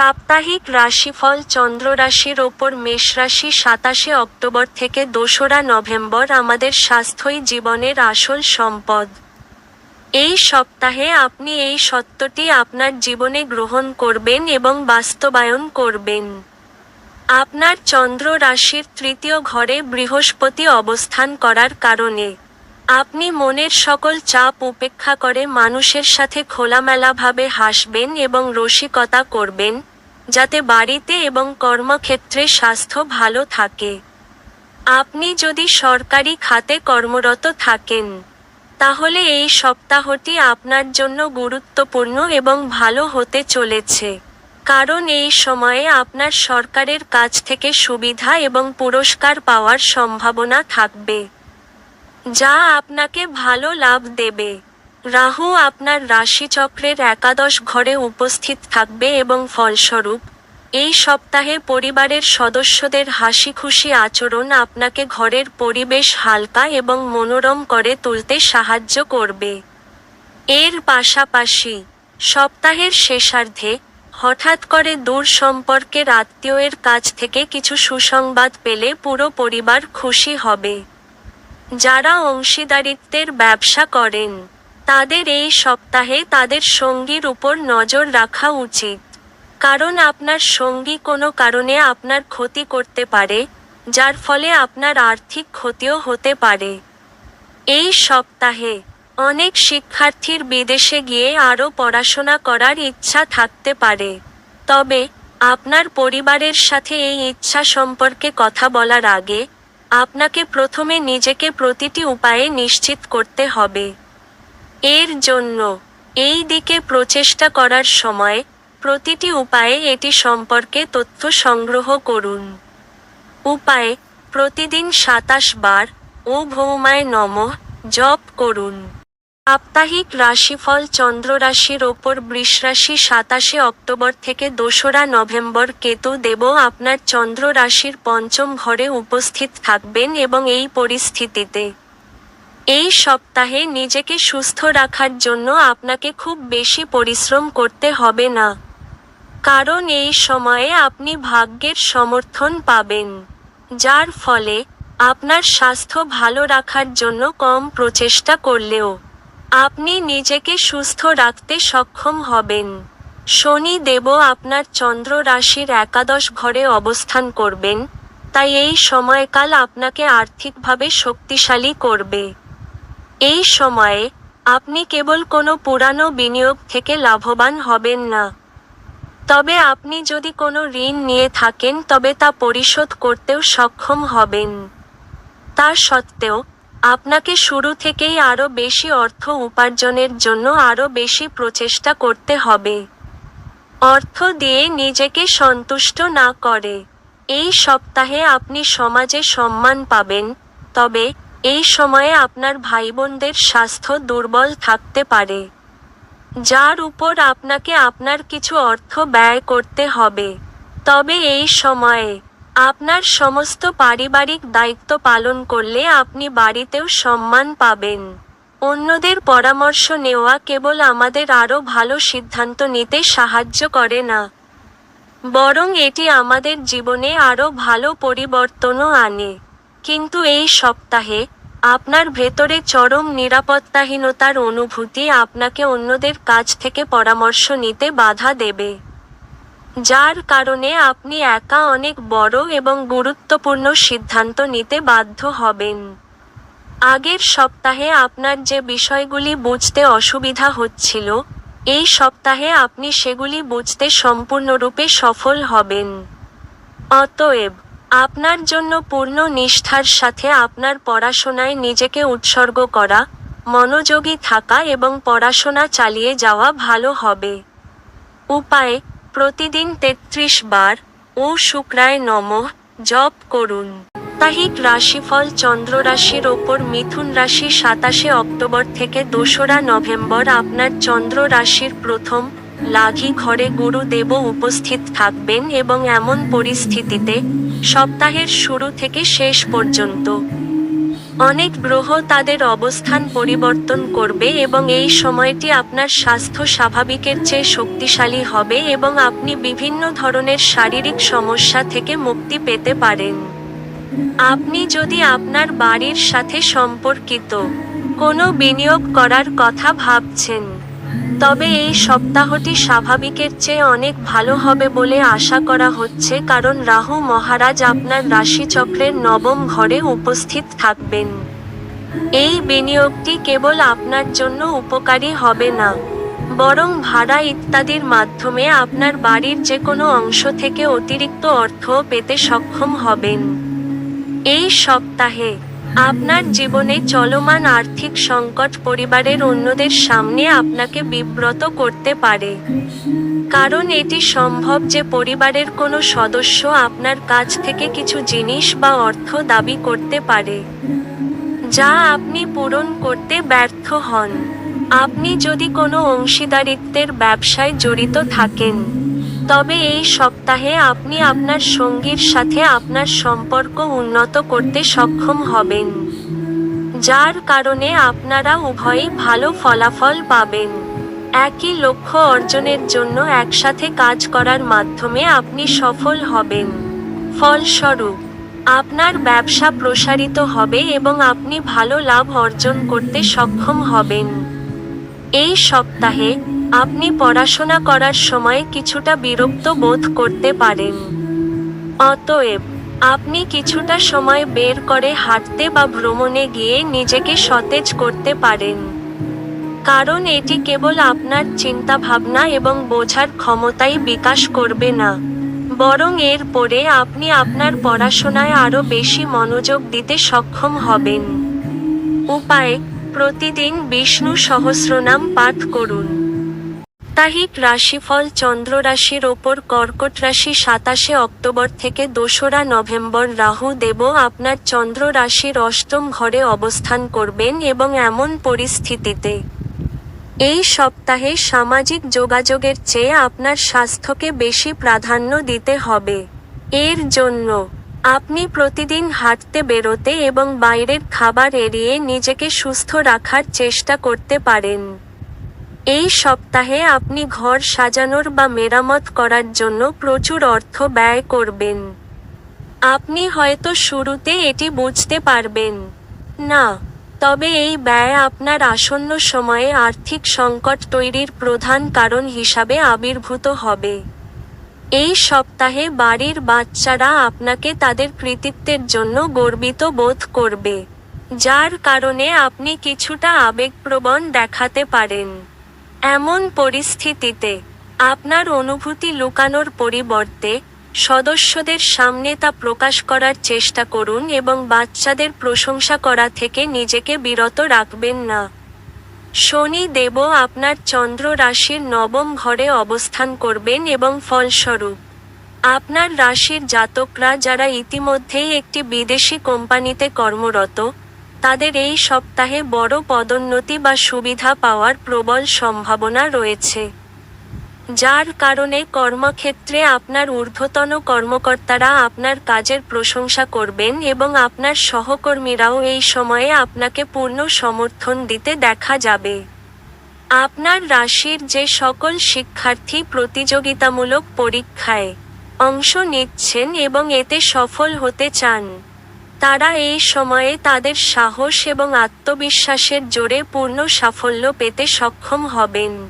সাপ্তাহিক রাশিফল চন্দ্র রাশির ওপর মেষ রাশি সাতাশে অক্টোবর থেকে দোসরা নভেম্বর আমাদের স্বাস্থ্যই জীবনের আসল সম্পদ। এই সপ্তাহে আপনি এই সত্যটি আপনার জীবনে গ্রহণ করবেন এবং বাস্তবায়ন করবেন। আপনার চন্দ্র রাশির তৃতীয় ঘরে বৃহস্পতি অবস্থান করার কারণে আপনি মনের সকল চাপ উপেক্ষা করে মানুষের সাথে খোলামেলাভাবে হাসবেন এবং রসিকতা করবেন। যাতে বাড়িতে এবং কর্মক্ষেত্রে স্বাস্থ্য ভালো থাকে। আপনি যদি সরকারি খাতে কর্মরত থাকেন, তাহলে এই সপ্তাহটি আপনার জন্য গুরুত্বপূর্ণ এবং ভালো হতে চলেছে। কারণ এই সময়ে আপনার সরকারের কাছ থেকে সুবিধা এবং পুরস্কার পাওয়ার সম্ভাবনা থাকবে, যা আপনাকে ভালো লাভ দেবে। রাহু আপনার রাশিচক্রের একাদশ ঘরে উপস্থিত থাকবে এবং ফলস্বরূপ, এই সপ্তাহে পরিবারের সদস্যদের হাসি খুশি আচরণ আপনাকে ঘরের পরিবেশ হালকা এবং মনোরম করে তুলতে সাহায্য করবে। এর পাশাপাশি, সপ্তাহের শেষার্ধে, হঠাৎ করে দূর সম্পর্কের আত্মীয়ের কাছ থেকে কিছু সুসংবাদ পেলে পুরো পরিবার খুশি হবে। যারা অংশীদারিত্বের ব্যবসা করেন তাদের এই সপ্তাহে তাদের সঙ্গীর উপর নজর রাখা উচিত। কারণ আপনার সঙ্গী কোনো কারণে আপনার ক্ষতি করতে পারে, যার ফলে আপনার আর্থিক ক্ষতিও হতে পারে। এই সপ্তাহে অনেক শিক্ষার্থীর বিদেশে গিয়ে আরও পড়াশোনা করার ইচ্ছা থাকতে পারে। তবে আপনার পরিবারের সাথে এই ইচ্ছা সম্পর্কে কথা বলার আগে আপনাকে প্রথমে নিজেকে প্রতিটি উপায়ে নিশ্চিত করতে হবে। এর জন্য এই দিকে প্রচেষ্টা করার সময় প্রতিটি উপায়ে এটি সম্পর্কে তথ্য সংগ্রহ করুন। উপায় প্রতিদিন সাতাশ বার ও ভৌমায় নমঃ জপ করুন। সাপ্তাহিক রাশিফল চন্দ্র রাশির ওপর বৃষ রাশি সাতাশে অক্টোবর থেকে দোসরা নভেম্বর কেতু দেব আপনার চন্দ্র রাশির পঞ্চম ঘরে উপস্থিত থাকবেন এবং এই পরিস্থিতিতে এই সপ্তাহে নিজেকে সুস্থ রাখার জন্য আপনাকে খুব বেশি পরিশ্রম করতে হবে না। কারণ এই সময়ে আপনি ভাগ্যের সমর্থন পাবেন, যার ফলে আপনার স্বাস্থ্য ভালো রাখার জন্য কম প্রচেষ্টা করলেও আপনি নিজেকে সুস্থ রাখতে সক্ষম হবেন। শনি দেব আপনার চন্দ্র রাশির একাদশ ঘরে অবস্থান করবেন, তাই এই সময়কাল আপনাকে আর্থিকভাবে শক্তিশালী করবে। এই সময়ে আপনি কেবল কোনো পুরানো বিনিয়োগ থেকে লাভবান হবেন না। তবে আপনি যদি কোনো ঋণ নিয়ে থাকেন, তবে তা পরিশোধ করতেও সক্ষম হবেন। তা সত্ত্বেও, আপনাকে শুরু থেকেই আরও বেশি অর্থ উপার্জনের জন্য আরও বেশি প্রচেষ্টা করতে হবে। অর্থ দিয়ে নিজেকে সন্তুষ্ট না করে। এই সপ্তাহে আপনি সমাজে সম্মান পাবেন, তবে এই সময়ে আপনার ভাইবোনদের স্বাস্থ্য দুর্বল থাকতে পারে, যার উপর আপনাকে আপনার কিছু অর্থ ব্যয় করতে হবে। তবে এই সময়ে আপনার সমস্ত পারিবারিক দায়িত্ব পালন করলে আপনি বাড়িতেও সম্মান পাবেন। অন্যদের পরামর্শ নেওয়া কেবল আমাদের আরও ভালো সিদ্ধান্ত নিতে সাহায্য করে না, বরং এটি আমাদের জীবনে আরও ভালো পরিবর্তনও আনে। কিন্তু এই সপ্তাহে আপনার ভেতরে চরম নিরাপত্তাহীনতার অনুভূতি আপনাকে অন্যদের কাছ থেকে পরামর্শ নিতে বাধা দেবে, যার কারণে আপনি একা অনেক বড় এবং গুরুত্বপূর্ণ সিদ্ধান্ত নিতে বাধ্য হবেন। আগের সপ্তাহে আপনার যে বিষয়গুলি বুঝতে অসুবিধা হচ্ছিল, এই সপ্তাহে আপনি সেগুলি বুঝতে সম্পূর্ণরূপে সফল হবেন। অতএব আপনার জন্য পূর্ণ নিষ্ঠার সাথে আপনার পড়াশোনায় নিজেকে উৎসর্গ করা, মনোযোগী থাকা এবং পড়াশোনা চালিয়ে যাওয়া ভালো হবে। উপায়, প্রতিদিন তেত্রিশ বার ও শুক্রায় নমঃ জপ করুন। সাপ্তাহিক রাশিফল চন্দ্র রাশির ওপর মিথুন রাশি সাতাশে অক্টোবর থেকে দোসরা নভেম্বর আপনার চন্দ্র রাশির প্রথম লাঘি ঘরে গুরুদেব উপস্থিত থাকবেন এবং এমন পরিস্থিতিতে সপ্তাহের শুরু থেকে শেষ পর্যন্ত। অনেক গ্রহ তাদের অবস্থান পরিবর্তন করবে এবং এই সময়টি আপনার স্বাস্থ্য স্বাভাবিকের চেয়ে শক্তিশালী হবে এবং আপনি বিভিন্ন ধরনের শারীরিক সমস্যা থেকে মুক্তি পেতে পারেন। আপনি যদি আপনার বাড়ির সাথে সম্পর্কিত কোনো বিনিয়োগ করার কথা ভাবছেন তবে এই সপ্তাহটি স্বাভাবিকের চেয়ে অনেক ভালো হবে বলে আশা করা হচ্ছে, কারণ রাহু মহারাজ আপনার রাশিচক্রের নবম ঘরে উপস্থিত থাকবেন। এই বিনিয়োগটি কেবল আপনার জন্য উপকারী হবে না, বরং ভাড়া ইত্যাদির মাধ্যমে আপনার বাড়ির যে কোনো অংশ থেকে অতিরিক্ত অর্থ পেতে সক্ষম হবেন। এই সপ্তাহে আপনার জীবনে চলমান আর্থিক সংকট পরিবারের অন্যদের সামনে আপনাকে বিব্রত করতে পারে। কারণ এটি সম্ভব যে পরিবারের কোনো সদস্য আপনার কাছ থেকে কিছু জিনিস বা অর্থ দাবি করতে পারে, যা আপনি পূরণ করতে ব্যর্থ হন। আপনি যদি কোনো অংশীদারিত্বের ব্যবসায় জড়িত থাকেন তবে এই সপ্তাহে আপনি আপনার সঙ্গীর সাথে আপনার সম্পর্ক উন্নত করতে সক্ষম হবেন, যার কারণে আপনারা উভয়ই ভালো ফলাফল পাবেন। একই লক্ষ্য অর্জনের জন্য একসাথে কাজ করার মাধ্যমে আপনি সফল হবেন। ফলস্বরূপ, আপনার ব্যবসা প্রসারিত হবে এবং আপনি ভালো লাভ অর্জন করতে সক্ষম হবেন। এই সপ্তাহে আপনি পড়াশোনা করার সময় কিছুটা বিরক্ত বোধ করতে পারেন। অতএব, আপনি কিছুটা সময় বের করে হাঁটতে বা ভ্রমণে গিয়ে নিজেকে সতেজ করতে পারেন। কারণ এটি কেবল আপনার চিন্তাভাবনা এবং বোঝার ক্ষমতাই বিকাশ করবে না। বরং এর পরে আপনি আপনার পড়াশোনায় আরও বেশি মনোযোগ দিতে সক্ষম হবেন। উপায়, প্রতিদিন বিষ্ণু সহস্রনাম পাঠ করুন। সাপ্তাহিক রাশিফল চন্দ্র রাশির ওপর কর্কট রাশি সাতাশে অক্টোবর থেকে দোসরা নভেম্বর রাহু দেব আপনার চন্দ্র রাশির অষ্টম ঘরে অবস্থান করবেন এবং এমন পরিস্থিতিতে এই সপ্তাহে সামাজিক যোগাযোগের চেয়ে আপনার স্বাস্থ্যকে বেশি প্রাধান্য দিতে হবে। এর জন্য আপনি প্রতিদিন হাঁটতে বেরোতে এবং বাইরের খাবার এড়িয়ে নিজেকে সুস্থ রাখার চেষ্টা করতে পারেন। এই সপ্তাহে আপনি ঘর সাজানোর বা মেরামত করার জন্য প্রচুর অর্থ ব্যয় করবেন। আপনি হয়তো শুরুতে এটি বুঝতে পারবেন। না, তবে এই ব্যয় আপনার আসন্ন সময়ে আর্থিক সংকট তৈরির প্রধান কারণ হিসাবে আবির্ভূত হবে। এই সপ্তাহে বাড়ির বাচ্চারা আপনাকে তাদের কৃতিত্বের জন্য গর্বিত বোধ করবে, যার কারণে আপনি কিছুটা আবেগপ্রবণ দেখাতে পারেন। এমন পরিস্থিতিতে আপনার অনুভূতি লুকানোর পরিবর্তে সদস্যদের সামনে তা প্রকাশ করার চেষ্টা করুন এবং বাচ্চাদের প্রশংসা করা থেকে নিজেকে বিরত রাখবেন না। শনি দেব আপনার চন্দ্র রাশির নবম ঘরে অবস্থান করবেন এবং ফলস্বরূপ আপনার রাশির জাতকরা যারা ইতিমধ্যেই একটি বিদেশি কোম্পানিতে কর্মরত তাদের এই সপ্তাহে বড় পদোন্নতি বা সুবিধা পাওয়ার প্রবল সম্ভাবনা রয়েছে। যার কারণে কর্মক্ষেত্রে আপনার ঊর্ধ্বতন কর্মকর্তারা আপনার কাজের প্রশংসা করবেন এবং আপনার সহকর্মীরাও এই সময়ে আপনাকে পূর্ণ সমর্থন দিতে দেখা যাবে। আপনার রাশির যে সকল শিক্ষার্থী প্রতিযোগিতামূলক পরীক্ষায় অংশ নিচ্ছেন এবং এতে সফল হতে চান তারা এই সময়ে তাদের সাহস এবং আত্মবিশ্বাসের জোরে পূর্ণ সাফল্য পেতে সক্ষম হবেন।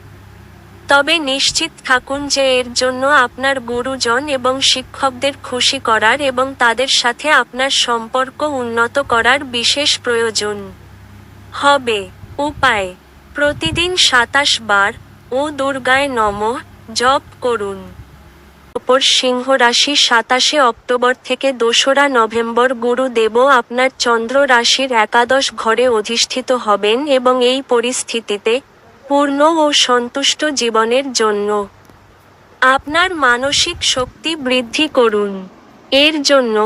তবে নিশ্চিত থাকুন যে এর জন্য আপনার গুরুজন এবং শিক্ষকদের খুশি করার এবং তাদের সাথে আপনার সম্পর্ক উন্নত করার বিশেষ প্রয়োজন। হবে। উপায়। প্রতিদিন সাতাশ বার ও দুর্গায় নমঃ। জপ করুন। ওপর সিংহ রাশি সাতাশে অক্টোবর থেকে দোসরা নভেম্বর গুরু দেব আপনার চন্দ্র রাশির একাদশ ঘরে অধিষ্ঠিত হবেন এবং এই পরিস্থিতিতে পূর্ণ ও সন্তুষ্ট জীবনের জন্য আপনার মানসিক শক্তি বৃদ্ধি করুন। এর জন্য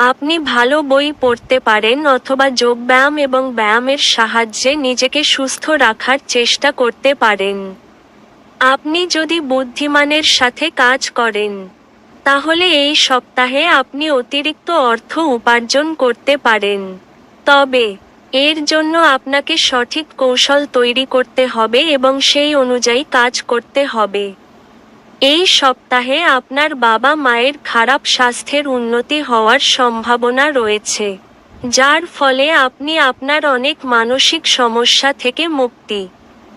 আপনি ভালো বই পড়তে পারেন অথবা যোগব্যায়াম এবং ব্যায়ামের সাহায্যে নিজেকে সুস্থ রাখার চেষ্টা করতে পারেন। আপনি যদি বুদ্ধিমানের সাথে কাজ করেন, তাহলে এই সপ্তাহে আপনি অতিরিক্ত অর্থ উপার্জন করতে পারেন। তবে, এর জন্য আপনাকে সঠিক কৌশল তৈরি করতে হবে এবং সেই অনুযায়ী কাজ করতে হবে। এই সপ্তাহে আপনার বাবা মায়ের খারাপ স্বাস্থ্যের উন্নতি হওয়ার সম্ভাবনা রয়েছে, যার ফলে আপনি আপনার অনেক মানসিক সমস্যা থেকে মুক্তি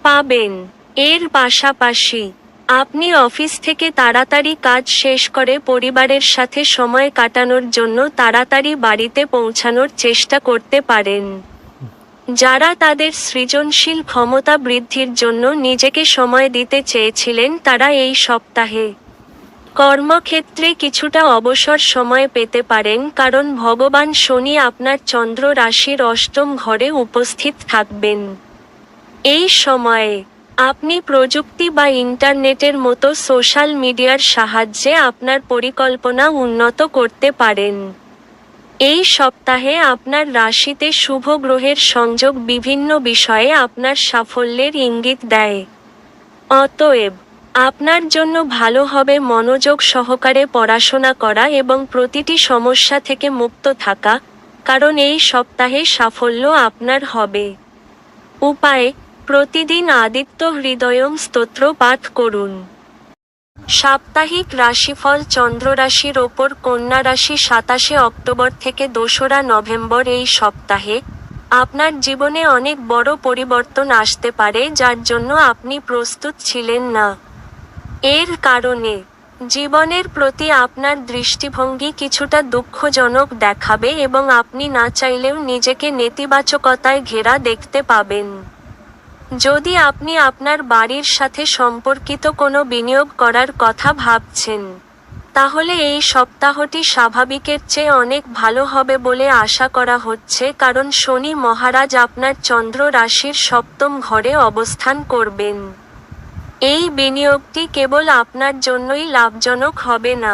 পাবেন। এর পাশাপাশি, আপনি অফিস থেকে তাড়াতাড়ি কাজ শেষ করে পরিবারের সাথে সময় কাটানোর জন্য তাড়াতাড়ি বাড়িতে পৌঁছানোর চেষ্টা করতে পারেন। যারা তাদের সৃজনশীল ক্ষমতা বৃদ্ধির জন্য নিজেকে সময় দিতে চেয়েছিলেন, তারা এই সপ্তাহে কর্মক্ষেত্রে কিছুটা অবসর সময় পেতে পারেন, কারণ ভগবান শনি আপনার চন্দ্র রাশির অষ্টম ঘরে উপস্থিত থাকবেন। এই সময়ে আপনি প্রযুক্তি বা ইন্টারনেটের মতো সোশ্যাল মিডিয়ার সাহায্যে আপনার পরিকল্পনা উন্নত করতে পারেন। এই সপ্তাহে আপনার রাশিতে শুভ গ্রহের সংযোগ বিভিন্ন বিষয়ে আপনার সাফল্যের ইঙ্গিত দেয়। অতএব, আপনার জন্য ভালো হবে মনোযোগ সহকারে পড়াশোনা করা এবং প্রতিটি সমস্যা থেকে মুক্ত থাকা, কারণ এই সপ্তাহে সাফল্য আপনার হবে। উপায় প্রতিদিন আদিত্য হৃদয়ম স্তোত্র পাঠ করুন। সাপ্তাহিক রাশিফল চন্দ্র রাশির ওপর কন্যা রাশি সাতাশে অক্টোবর থেকে দোসরা নভেম্বর এই সপ্তাহে আপনার জীবনে অনেক বড় পরিবর্তন আসতে পারে, যার জন্য আপনি প্রস্তুত ছিলেন না। এর কারণে জীবনের প্রতি আপনার দৃষ্টিভঙ্গি কিছুটা দুঃখজনক দেখাবে এবং আপনি না চাইলেও নিজেকে নেতিবাচকতায় ঘেরা দেখতে পাবেন। যদি আপনি আপনার বাড়ির সাথে সম্পর্কিত কোনো বিনিয়োগ করার কথা ভাবছেন, তাহলে এই সপ্তাহটি স্বাভাবিকের চেয়ে অনেক ভালো হবে বলে আশা করা হচ্ছে, কারণ শনি মহারাজ আপনার চন্দ্র রাশির সপ্তম ঘরে অবস্থান করবেন। এই বিনিয়োগটি কেবল আপনার জন্যই লাভজনক হবে না,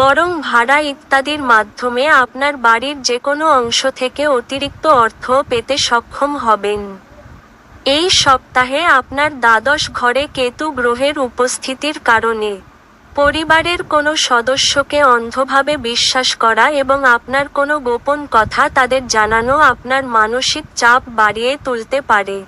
বরং ভাড়া ইত্যাদির মাধ্যমে আপনার বাড়ির যে কোনো অংশ থেকে অতিরিক্ত অর্থ পেতে সক্ষম হবেন। এই সপ্তাহে আপনার দ্বাদশ ঘরে কেতু গ্রহের উপস্থিতির কারণে। পরিবারের কোনো সদস্যকে অন্ধভাবে বিশ্বাস করা এবং আপনার কোনো গোপন কথা তাদের জানানো আপনার মানসিক চাপ বাড়িয়ে তুলতে পারে।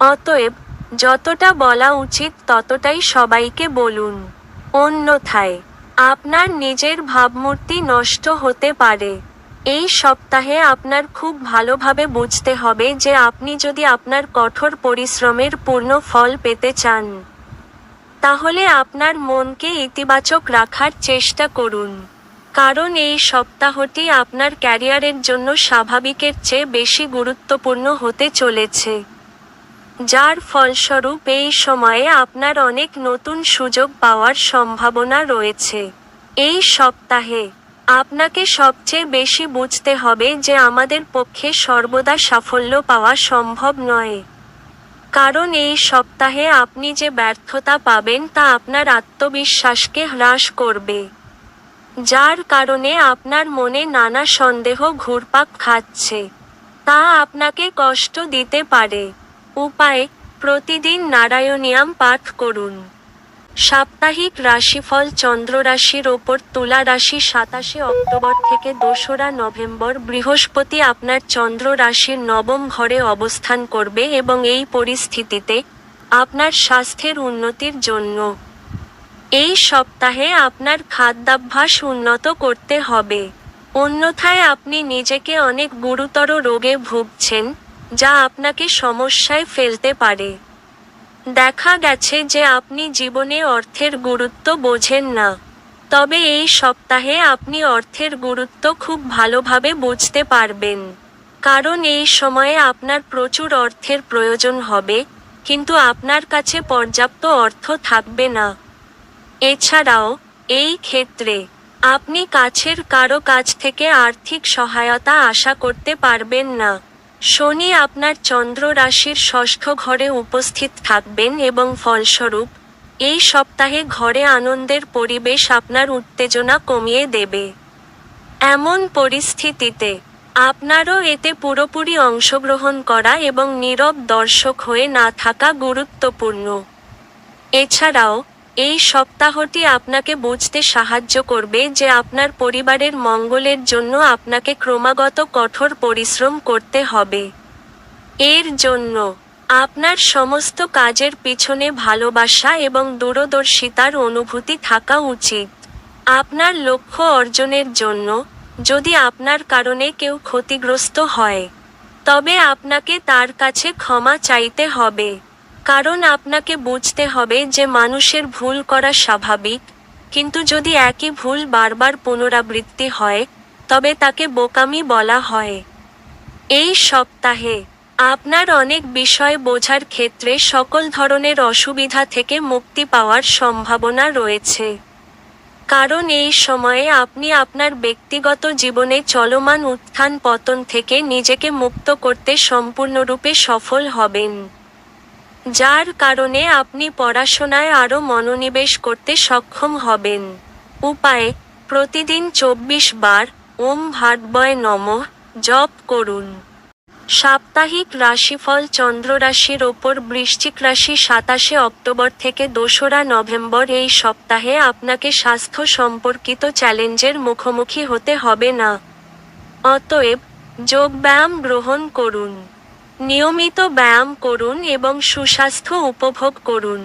অতএব, যতটা বলা উচিত ততটাই সবাইকে বলুন। অন্যথায়, আপনার নিজের ভাবমূর্তি নষ্ট হতে পারে। এই সপ্তাহে আপনার খুব ভালোভাবে বুঝতে হবে যে আপনি যদি আপনার কঠোর পরিশ্রমের পূর্ণ ফল পেতে চান, তাহলে আপনার মনকে ইতিবাচক রাখার চেষ্টা করুন। কারণ এই সপ্তাহটি আপনার ক্যারিয়ারের জন্য স্বাভাবিকের চেয়ে বেশি গুরুত্বপূর্ণ হতে চলেছে, যার ফলস্বরূপ এই সময়ে আপনার অনেক নতুন সুযোগ পাওয়ার সম্ভাবনা রয়েছে। এই সপ্তাহে আপনাকে সবচেয়ে বেশি বুঝতে হবে যে আমাদের পক্ষে সর্বদা সাফল্য পাওয়া সম্ভব নয়। কারণ এই সপ্তাহে আপনি যে ব্যর্থতা পাবেন তা আপনার আত্মবিশ্বাসকে হ্রাস করবে। যার কারণে আপনার মনে নানা সন্দেহ ঘুরপাক খাচ্ছে। তা আপনাকে কষ্ট দিতে পারে। উপায়, প্রতিদিন নারায়ণিয়াম পাঠ করুন। সাপ্তাহিক রাশিফল চন্দ্র রাশির ওপর তুলা রাশি সাতাশে অক্টোবর থেকে দোসরা নভেম্বর বৃহস্পতি আপনার চন্দ্র রাশির নবম ঘরে অবস্থান করবে এবং এই পরিস্থিতিতে আপনার স্বাস্থ্যের উন্নতির জন্য এই সপ্তাহে আপনার খাদ্যাভ্যাস উন্নত করতে হবে। অন্যথায় আপনি নিজেকে অনেক গুরুতর রোগে ভুগছেন, যা আপনাকে সমস্যায় ফেলতে পারে। দেখা গেছে যে আপনি জীবনে অর্থের গুরুত্ব বোঝেন না। তবে এই সপ্তাহে আপনি অর্থের গুরুত্ব খুব ভালোভাবে বুঝতে পারবেন। কারণ এই সময়ে আপনার প্রচুর অর্থের প্রয়োজন হবে, কিন্তু আপনার কাছে পর্যাপ্ত অর্থ থাকবে না। এছাড়াও, এই ক্ষেত্রে, আপনি কাছের কারও কাছ থেকে আর্থিক সহায়তা আশা করতে পারবেন না। শনি আপনার চন্দ্র রাশির ষষ্ঠ ঘরে উপস্থিত থাকবেন এবং ফলস্বরূপ, এই সপ্তাহে ঘরে আনন্দের পরিবেশ আপনার উত্তেজনা কমিয়ে দেবে। এমন পরিস্থিতিতে, আপনারও এতে পুরোপুরি অংশগ্রহণ করা এবং নীরব দর্শক হয়ে না থাকা গুরুত্বপূর্ণ। এছাড়াও এই সপ্তাহটি আপনাকে বুঝতে সাহায্য করবে যে আপনার পরিবারের মঙ্গলের জন্য আপনাকে ক্রমাগত কঠোর পরিশ্রম করতে হবে। এর জন্য আপনার সমস্ত কাজের পিছনে ভালোবাসা এবং দূরদর্শিতার অনুভূতি থাকা উচিত। আপনার লক্ষ্য অর্জনের জন্য যদি আপনার কারণে কেউ ক্ষতিগ্রস্ত হয়, তবে আপনাকে তার কাছে ক্ষমা চাইতে হবে। কারণ আপনাকে বুঝতে হবে যে মানুষের ভুল করা স্বাভাবিক, কিন্তু যদি একই ভুল বারবার পুনরাবৃত্তি হয়, তবে তাকে বোকামি বলা হয়। এই সপ্তাহে, আপনার অনেক বিষয় বোঝার ক্ষেত্রে সকল ধরনের অসুবিধা থেকে মুক্তি পাওয়ার সম্ভাবনা রয়েছে। কারণ এই সময়ে আপনি আপনার ব্যক্তিগত জীবনে চলমান উত্থান পতন থেকে নিজেকে মুক্ত করতে সম্পূর্ণরূপে সফল হবেন। যার কারণে আপনি পড়াশোনায় আরও মনোনিবেশ করতে সক্ষম হবেন। উপায়, প্রতিদিন চব্বিশ বার ওম ভাটবয় নমঃ জপ করুন। সাপ্তাহিক রাশিফল চন্দ্র রাশির ওপর বৃশ্চিক রাশি সাতাশে অক্টোবর থেকে দোসরা নভেম্বর এই সপ্তাহে আপনাকে স্বাস্থ্য সম্পর্কিত চ্যালেঞ্জের মুখোমুখি হতে হবে না। অতএব যোগব্যায়াম গ্রহণ করুন। নিয়মিত ব্যায়াম করুন এবং সুস্বাস্থ্য উপভোগ করুন।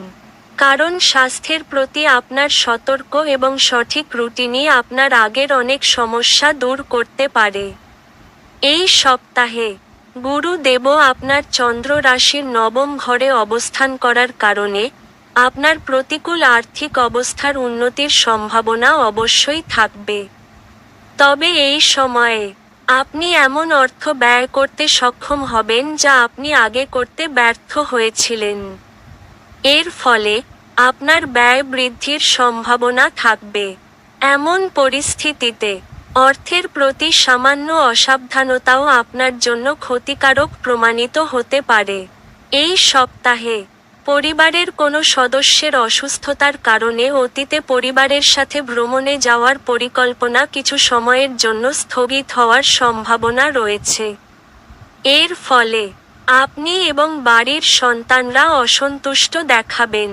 কারণ স্বাস্থ্যের প্রতি আপনার সতর্ক এবং সঠিক রুটিনই আপনার আগের অনেক সমস্যা দূর করতে পারে। এই সপ্তাহে গুরু দেব আপনার চন্দ্র রাশির নবম ঘরে অবস্থান করার কারণে আপনার প্রতিকূল আর্থিক অবস্থার উন্নতির সম্ভাবনা অবশ্যই থাকবে। তবে এই সময়ে আপনি এমন অর্থ ব্যয় করতে সক্ষম হবেন যা আপনি আগে করতে ব্যর্থ হয়েছিলেন। এর ফলে আপনার ব্যয় বৃদ্ধির সম্ভাবনা থাকবে। এমন পরিস্থিতিতে অর্থের প্রতি সামান্য অসাবধানতাও আপনার জন্য ক্ষতিকারক প্রমাণিত হতে পারে। এই সপ্তাহে পরিবারের কোনো সদস্যের অসুস্থতার কারণে অতীতে পরিবারের সাথে ভ্রমণে যাওয়ার পরিকল্পনা কিছু সময়ের জন্য স্থগিত হওয়ার সম্ভাবনা রয়েছে। এর ফলে আপনি এবং বাড়ির সন্তানরা অসন্তুষ্ট দেখাবেন।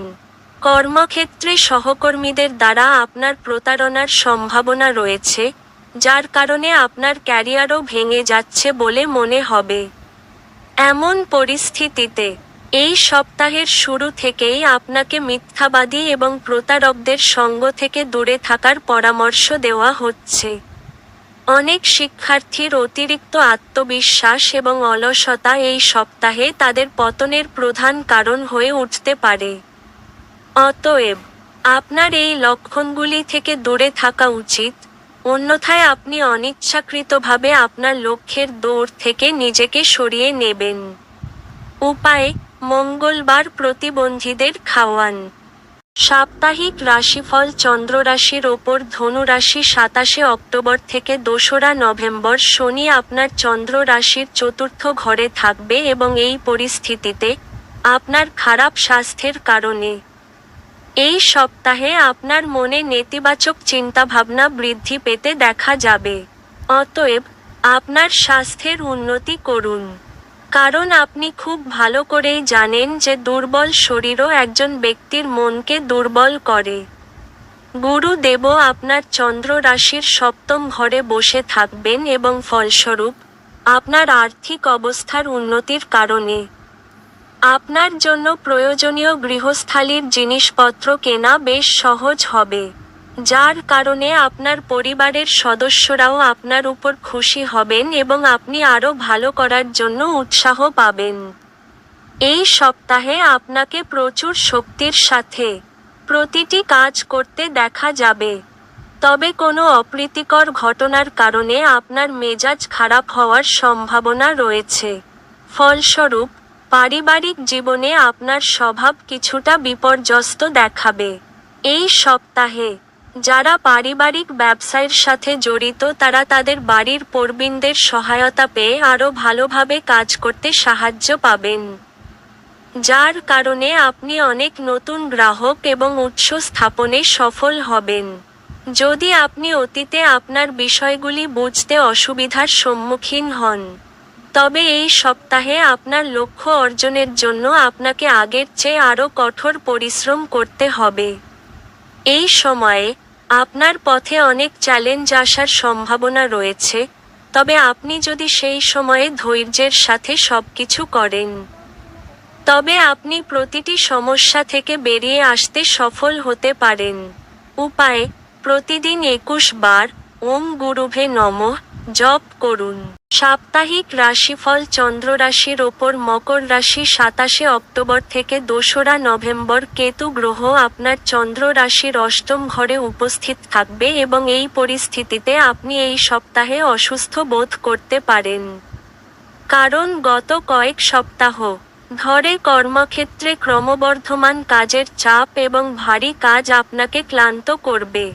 কর্মক্ষেত্রে সহকর্মীদের দ্বারা আপনার প্রতারণার সম্ভাবনা রয়েছে, যার কারণে আপনার ক্যারিয়ারও ভেঙে যাচ্ছে বলে মনে হবে। এমন পরিস্থিতিতে এই সপ্তাহের শুরু থেকেই আপনাকে মিথ্যাবাদী এবং প্রতারকদের সঙ্গ থেকে দূরে থাকার পরামর্শ দেওয়া হচ্ছে। অনেক শিক্ষার্থীর অতিরিক্ত আত্মবিশ্বাস এবং অলসতা এই সপ্তাহে তাদের পতনের প্রধান কারণ হয়ে উঠতে পারে। অতএব, আপনার এই লক্ষণগুলি থেকে দূরে থাকা উচিত। অন্যথায় আপনি অনিচ্ছাকৃতভাবে আপনার লক্ষ্যের দৌড় থেকে নিজেকে সরিয়ে নেবেন। উপায় মঙ্গলবার প্রতিবন্ধীদের খাওয়ান। সাপ্তাহিক রাশিফল চন্দ্র রাশির ওপর ধনুরাশি সাতাশে অক্টোবর থেকে দোসরা নভেম্বর শনি আপনার চন্দ্র রাশির চতুর্থ ঘরে থাকবে এবং এই পরিস্থিতিতে আপনার খারাপ স্বাস্থ্যের কারণে। এই সপ্তাহে আপনার মনে নেতিবাচক চিন্তাভাবনা বৃদ্ধি পেতে দেখা যাবে। অতএব আপনার স্বাস্থ্যের উন্নতি করুন। কারণ আপনি খুব ভালো করেই জানেন যে দুর্বল শরীরও একজন ব্যক্তির মনকে দুর্বল করে। গুরু দেব আপনার চন্দ্র রাশির সপ্তম ঘরে বসে থাকবেন এবং ফলস্বরূপ আপনার আর্থিক অবস্থার উন্নতির কারণে। আপনার জন্য প্রয়োজনীয় গৃহস্থালির জিনিসপত্র কেনা বেশ সহজ হবে। যার কারণে আপনার পরিবারের সদস্যরাও আপনার উপর খুশি হবেন এবং আপনি আরও ভালো করার জন্য উৎসাহ পাবেন। এই সপ্তাহে আপনাকে প্রচুর শক্তির সাথে প্রতিটি কাজ করতে দেখা যাবে। তবে কোনো অপ্রীতিকর ঘটনার কারণে আপনার মেজাজ খারাপ হওয়ার সম্ভাবনা রয়েছে। ফলস্বরূপ, পারিবারিক জীবনে আপনার স্বভাব কিছুটা বিপর্যস্ত দেখাবে। এই সপ্তাহে যারা পারিবারিক ব্যবসায়ের সাথে জড়িত, তারা তাদের বাড়ির প্রবীণদের সহায়তা পেয়ে আরও ভালোভাবে কাজ করতে সাহায্য পাবেন। যার কারণে আপনি অনেক নতুন গ্রাহক এবং উৎস স্থাপনে সফল হবেন। যদি আপনি অতীতে আপনার বিষয়গুলি বুঝতে অসুবিধার সম্মুখীন হন, তবে এই সপ্তাহে আপনার লক্ষ্য অর্জনের জন্য আপনাকে আগের চেয়ে আরও কঠোর পরিশ্রম করতে হবে। এই সময়ে আপনার পথে অনেক চ্যালেঞ্জ আসার সম্ভাবনা রয়েছে, তবে আপনি যদি সেই সময়ে ধৈর্যের সাথে সবকিছু করেন, তবে আপনি প্রতিটি সমস্যা থেকে বেরিয়ে আসতে সফল হতে পারেন। উপায়, প্রতিদিন একুশ বার, ওম গুরুভে নমঃ, জপ করুন। সাপ্তাহিক রাশিফল চন্দ্র রাশির ওপর মকর রাশি সাতাশে অক্টোবর থেকে দোসরা নভেম্বর কেতু গ্রহ আপনার চন্দ্র রাশির অষ্টম ঘরে উপস্থিত থাকবে এবং এই পরিস্থিতিতে আপনি এই সপ্তাহে অসুস্থ বোধ করতে পারেন। কারণ গত কয়েক সপ্তাহ ধরে কর্মক্ষেত্রে ক্রমবর্ধমান কাজের চাপ এবং ভারী কাজ আপনাকে ক্লান্ত করবে,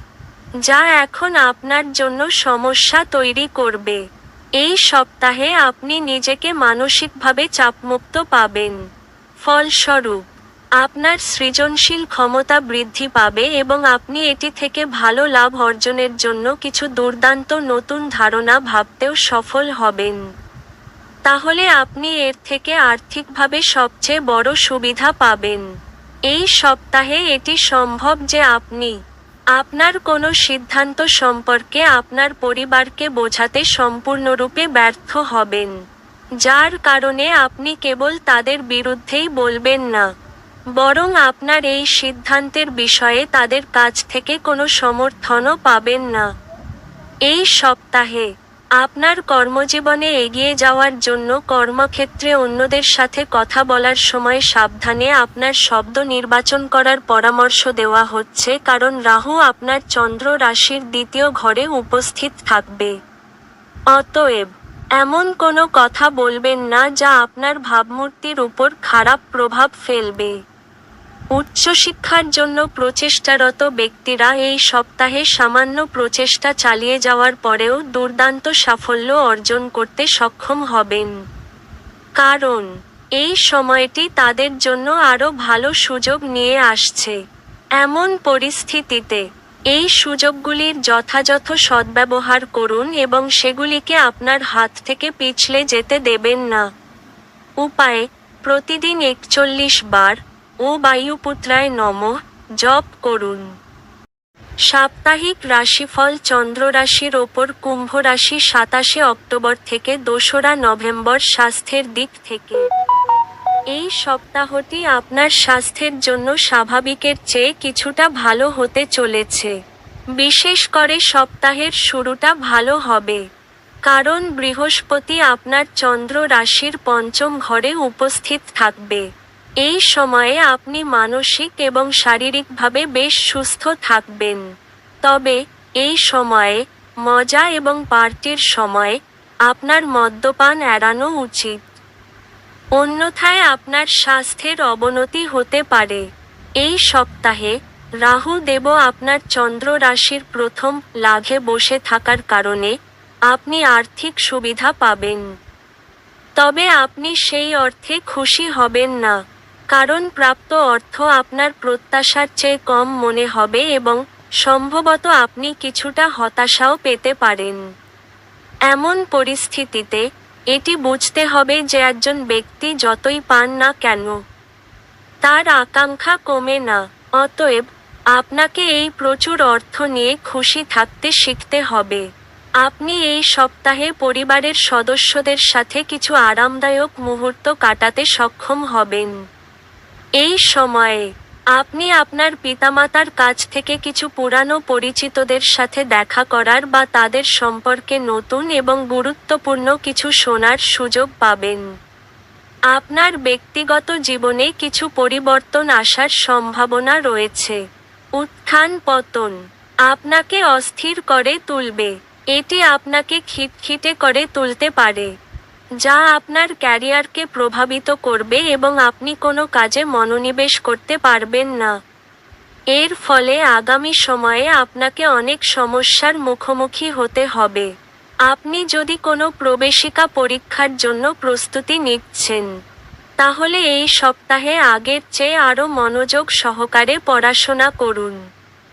যা এখন আপনার জন্য সমস্যা তৈরি করবে। এই সপ্তাহে আপনি নিজেকে মানসিকভাবে চাপমুক্ত পাবেন। ফলস্বরূপ, আপনার সৃজনশীল ক্ষমতা বৃদ্ধি পাবে এবং আপনি এটি থেকে ভালো লাভ অর্জনের জন্য কিছু দুর্দান্ত নতুন ধারণা ভাবতেও সফল হবেন। তাহলে আপনি এর থেকে আর্থিকভাবে সবচেয়ে বড় সুবিধা পাবেন। এই সপ্তাহে এটি সম্ভব যে আপনি আপনার কোনো সিদ্ধান্ত সম্পর্কে আপনার পরিবারকে বোঝাতে সম্পূর্ণরূপে ব্যর্থ হবেন, যার কারণে আপনি কেবল তাদের বিরুদ্ধেই বলবেন না, বরং আপনার এই সিদ্ধান্তের বিষয়ে তাদের কাছ থেকে কোনো সমর্থনও পাবেন না। এই সপ্তাহে আপনার কর্মজীবনে এগিয়ে যাওয়ার জন্য কর্মক্ষেত্রে অন্যদের সাথে কথা বলার সময় সাবধানে আপনার শব্দ নির্বাচন করার পরামর্শ দেওয়া হচ্ছে, কারণ রাহু আপনার চন্দ্র রাশির দ্বিতীয় ঘরে উপস্থিত থাকবে। অতএব, এমন কোনো কথা বলবেন না যা আপনার ভাবমূর্তির উপর খারাপ প্রভাব ফেলবে। উচ্চশিক্ষার জন্য প্রচেষ্টারত ব্যক্তিরা এই সপ্তাহে সামান্য প্রচেষ্টা চালিয়ে যাওয়ার পরেও দুর্দান্ত সাফল্য অর্জন করতে সক্ষম হবেন। কারণ, এই সময়টি তাদের জন্য আরও ভালো সুযোগ নিয়ে আসছে। এমন পরিস্থিতিতে, এই সুযোগগুলির যথাযথ সদ্ব্যবহার করুন এবং সেগুলিকে আপনার হাত থেকে পিছলে যেতে দেবেন না। উপায়, প্রতিদিন একচল্লিশ বার ও বায়ুপুত্রায় নমঃ, জপ করুন। সাপ্তাহিক রাশিফল চন্দ্র রাশির ওপর কুম্ভ রাশি সাতাশে অক্টোবর থেকে দোসরা নভেম্বর স্বাস্থ্যের দিক থেকে। এই সপ্তাহটি আপনার স্বাস্থ্যের জন্য স্বাভাবিকের চেয়ে কিছুটা ভালো হতে চলেছে। বিশেষ করে সপ্তাহের শুরুটা ভালো হবে। কারণ বৃহস্পতি আপনার চন্দ্র রাশির পঞ্চম ঘরে উপস্থিত থাকবে। এই সময়ে আপনি মানসিক এবং শারীরিকভাবে বেশ সুস্থ থাকবেন। তবে এই সময়ে মজা এবং পার্টির সময় আপনার মদ্যপান এড়ানো উচিত। অন্যথায় আপনার স্বাস্থ্যের অবনতি হতে পারে। এই সপ্তাহে রাহু দেব আপনার চন্দ্র রাশির প্রথম লাঘে বসে থাকার কারণে আপনি আর্থিক সুবিধা পাবেন। তবে আপনি সেই অর্থে খুশি হবেন না। কারণ প্রাপ্ত অর্থ আপনার প্রত্যাশার চেয়ে কম মনে হবে এবং সম্ভবত আপনি কিছুটা হতাশাও পেতে পারেন। এমন পরিস্থিতিতে এটি বুঝতে হবে যে একজন ব্যক্তি যতই পান না কেন, তার আকাঙ্ক্ষা কমে না। অতএব আপনাকে এই প্রচুর অর্থ নিয়ে খুশি থাকতে শিখতে হবে। আপনি এই সপ্তাহে পরিবারের সদস্যদের সাথে কিছু আরামদায়ক মুহূর্ত কাটাতে সক্ষম হবেন। এই সময়ে আপনি আপনার পিতামাতার কাছ থেকে কিছু পুরানো পরিচিতদের সাথে দেখা করার বা তাদের সম্পর্কে নতুন এবং গুরুত্বপূর্ণ কিছু শোনার সুযোগ পাবেন। আপনার ব্যক্তিগত জীবনে কিছু পরিবর্তন আসার সম্ভাবনা রয়েছে। উত্থান পতন আপনাকে অস্থির করে তুলবে। এটি আপনাকে খিটখিটে করে তুলতে পারে। যা আপনার ক্যারিয়ারকে প্রভাবিত করবে এবং আপনি কোনো কাজে মনোনিবেশ করতে পারবেন না। এর ফলে আগামী সময়ে আপনাকে অনেক সমস্যার মুখোমুখি হতে হবে। আপনি যদি কোনো প্রবেশিকা পরীক্ষার জন্য প্রস্তুতি নিচ্ছেন, তাহলে এই সপ্তাহে আগের চেয়ে আরও মনোযোগ সহকারে পড়াশোনা করুন।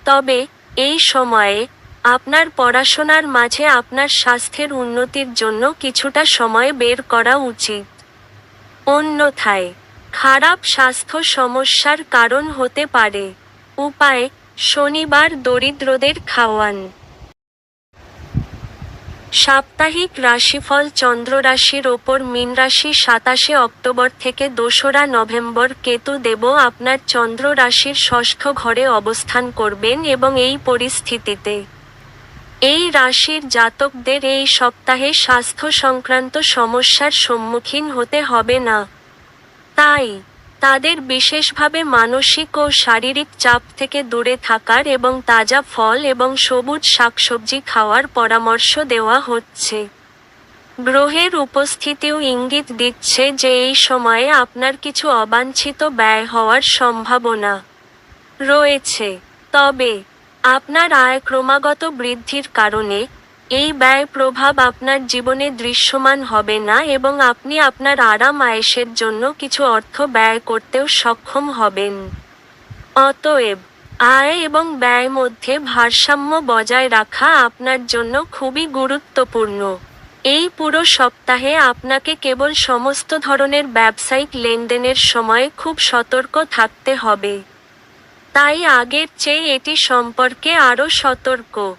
তবে এই সময়ে আপনার পড়াশোনার মাঝে আপনার স্বাস্থ্যের উন্নতির জন্য কিছুটা সময় বের করা উচিত। অন্যথায়, খারাপ স্বাস্থ্য সমস্যার কারণ হতে পারে। উপায়, শনিবার দরিদ্রদের খাওয়ান। সাপ্তাহিক রাশিফল চন্দ্র রাশির ওপর মীন রাশি সাতাশে অক্টোবর থেকে দোসরা নভেম্বর কেতু দেব আপনার চন্দ্র রাশির ষষ্ঠ ঘরে অবস্থান করবেন এবং এই পরিস্থিতিতে এই রাশির জাতকদের এই সপ্তাহে স্বাস্থ্য সংক্রান্ত সমস্যার সম্মুখীন হতে হবে না। তাই তাদের বিশেষভাবে মানসিক ও শারীরিক চাপ থেকে দূরে থাকার এবং তাজা ফল এবং সবুজ শাকসবজি খাওয়ার পরামর্শ দেওয়া হচ্ছে। গ্রহের উপস্থিতিও ইঙ্গিত দিচ্ছে যে এই সময়ে আপনার কিছু অবাঞ্ছিত ব্যয় হওয়ার সম্ভাবনা রয়েছে। তবে আপনার আয় ক্রমাগত বৃদ্ধির কারণে এই ব্যয় প্রভাব আপনার জীবনে দৃশ্যমান হবে না এবং আপনি আপনার আরাম আয়েসের জন্য কিছু অর্থ ব্যয় করতেও সক্ষম হবেন। অতএব, আয় এবং ব্যয় মধ্যে ভারসাম্য বজায় রাখা আপনার জন্য খুবই গুরুত্বপূর্ণ। এই পুরো সপ্তাহে আপনাকে কেবল সমস্ত ধরনের ব্যবসায়িক লেনদেনের সময় খুব সতর্ক থাকতে হবে। তাই আগের চেয়ে এটি সম্পর্কে আরও সতর্ক।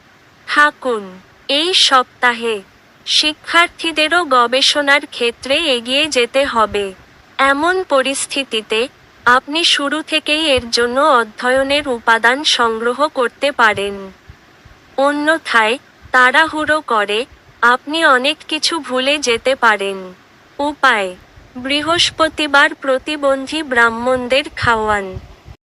থাকুন, এই সপ্তাহে শিক্ষার্থীদেরও গবেষণার ক্ষেত্রে এগিয়ে যেতে হবে। এমন পরিস্থিতিতে আপনি শুরু থেকেই এর জন্য অধ্যয়নের উপাদান সংগ্রহ করতে পারেন। অন্যথায় তাড়াহুড়ো করে আপনি অনেক কিছু ভুলে যেতে পারেন। উপায়, বৃহস্পতিবার প্রতিবন্ধী ব্রাহ্মণদের খাওয়ান।